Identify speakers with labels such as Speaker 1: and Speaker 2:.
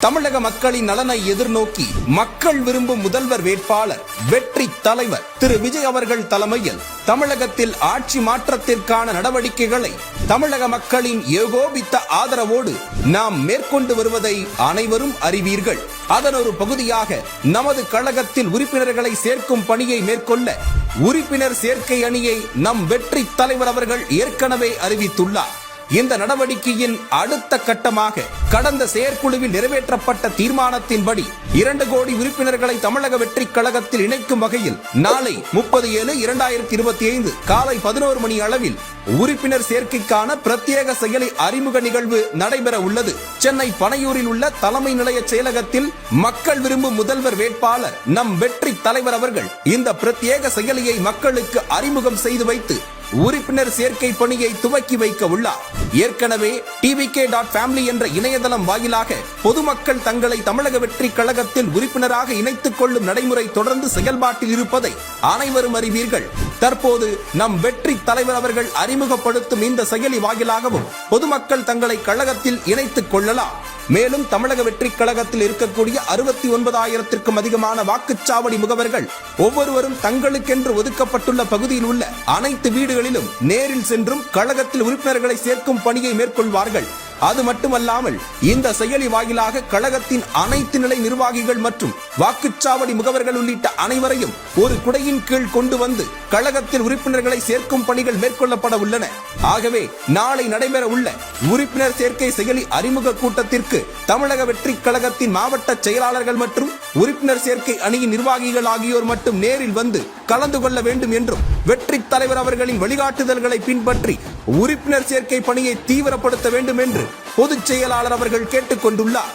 Speaker 1: தமிழக மக்களின் நலனை எதிர்நோக்கி மக்கள் விரும்பும் முதல்வர் வேட்பாளர் வெற்றி தலைவர் திரு விஜய் அவர்கள் தலைமையில் தமிழகத்தில் ஆட்சி மாற்றத்திற்கான நடவடிக்கைகளை தமிழக மக்களின் ஏகோபித்த ஆதரவோடு நாம் மேற்கொண்டு வருவதை அனைவரும் அறிவீர்கள். அதன் ஒரு பகுதியாக நமது கழகத்தில் உறுப்பினர்களை சேர்க்கும் பணியை மேற்கொள்ள உறுப்பினர் சேர்க்கை அணியை நம் வெற்றி தலைவர் அவர்கள் ஏற்கனவே அறிவித்துள்ளார். இந்த நடவடிக்கையின் அடுத்த கட்டமாக கடந்த செயற்குழுவில் நிறைவேற்றப்பட்ட தீர்மானத்தின்படி இரண்டு கோடி உறுப்பினர்களை தமிழக வெற்றி கழகத்தில் இணைக்கும் வகையில் நாளை முப்பது ஏழு இரண்டாயிரத்தி இருபத்தி ஐந்து காலை பதினோரு மணி அளவில் உறுப்பினர் சேர்க்கைக்கான பிரத்யேக செயலி அறிமுக நிகழ்வு நடைபெற உள்ளது. சென்னை பனையூரில் உள்ள தலைமை நிலைய செயலகத்தில் மக்கள் விரும்பும் முதல்வர் வேட்பாளர் நம் வெற்றி தலைவர் அவர்கள் இந்த பிரத்யேக செயலியை மக்களுக்கு அறிமுகம் செய்து வைத்து உறுப்பினர் சேர்க்கை பணியை துவக்கி வைக்க உள்ளார். ஏற்கனவே டிவி கே டாட் ஃபேமிலி என்ற இணையதளம் வாயிலாக பொதுமக்கள் தங்களை தமிழக வெற்றி கழகத்தில் உறுப்பினராக இணைத்துக் கொள்ளும் நடைமுறை தொடர்ந்து செயல்பாட்டில் இருப்பதை அனைவரும் அறிவீர்கள். தற்போது நம் வெற்றி தலைவர் அவர்கள் அறிமுகப்படுத்தும் இந்த செயலி வாயிலாகவும் பொதுமக்கள் தங்களை கழகத்தில் இணைத்துக் கொள்ளலாம். மேலும் தமிழக வெற்றி கழகத்தில் இருக்கக்கூடிய அறுபத்தி ஒன்பதாயிரத்திற்கும் அதிகமான வாக்குச்சாவடி முகவர்கள் ஒவ்வொருவரும் தங்களுக்கென்று ஒதுக்கப்பட்டுள்ள பகுதியில் உள்ள அனைத்து வீடுகளிலும் நேரில் சென்றும் கழகத்தில் உறுப்பினர்களை சேர்க்கும் பணியை மேற்கொள்வார்கள். அது மட்டுமல்லாமல் இந்த செயலி வாயிலாக கழகத்தின் அனைத்து நிலை நிர்வாகிகள் மற்றும் வாக்குச்சாவடி முகவர்கள் உள்ளிட்ட அனைவரையும் ஒரு குடையின் கீழ் கொண்டு வந்து கழகத்தில் உறுப்பினர்களை சேர்க்கும் பணிகள் மேற்கொள்ளப்பட உள்ளன. ஆகவே நாளை நடைபெற உள்ள உறுப்பினர் சேர்க்கை செயலி அறிமுக கூட்டத்திற்கு தமிழக வெற்றி கழகத்தின் மாவட்ட செயலாளர்கள் மற்றும் உறுப்பினர் சேர்க்கை அணியின் நிர்வாகிகள் ஆகியோர் மட்டும் நேரில் வந்து கலந்து கொள்ள வேண்டும் என்றும் வெற்றி தலைவர் அவர்களின் வழிகாட்டுதல்களை பின்பற்றி உறுப்பினர் சேர்க்கை பணியை தீவிரப்படுத்த வேண்டும் என்று பொதுச் செயலாளர் அவர்கள் கேட்டுக் கொண்டுள்ளார்